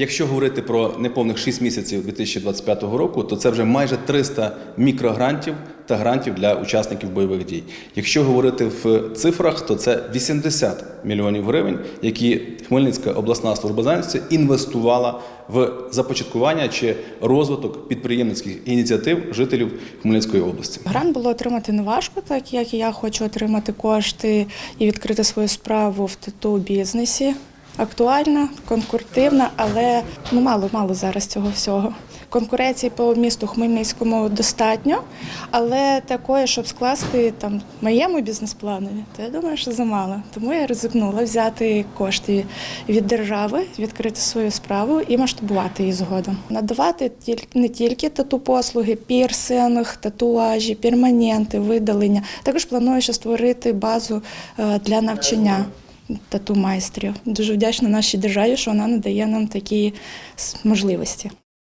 Якщо говорити про неповних 6 місяців 2025 року, то це вже майже 300 мікрогрантів та грантів для учасників бойових дій. Якщо говорити в цифрах, то це 80 мільйонів гривень, які Хмельницька обласна служба зайнятості інвестувала в започаткування чи розвиток підприємницьких ініціатив жителів Хмельницької області. Грант було отримати неважко, так як я хочу отримати кошти і відкрити свою справу в тату бізнесі. Актуальна, конкурентивна, але ну мало мало зараз цього всього. Конкуренції по місту Хмельницькому достатньо, але такої, щоб скласти там моєму бізнес-планові, то я думаю, що замало. Тому я ризикнула взяти кошти від держави, відкрити свою справу і масштабувати її згодом. Надавати тільки не тільки тату послуги, пірсинг, татуажі, перманенти, видалення. Також планую ще створити базу е, для навчання тату майстрів. Дуже вдячна нашій державі, що вона надає нам такі можливості.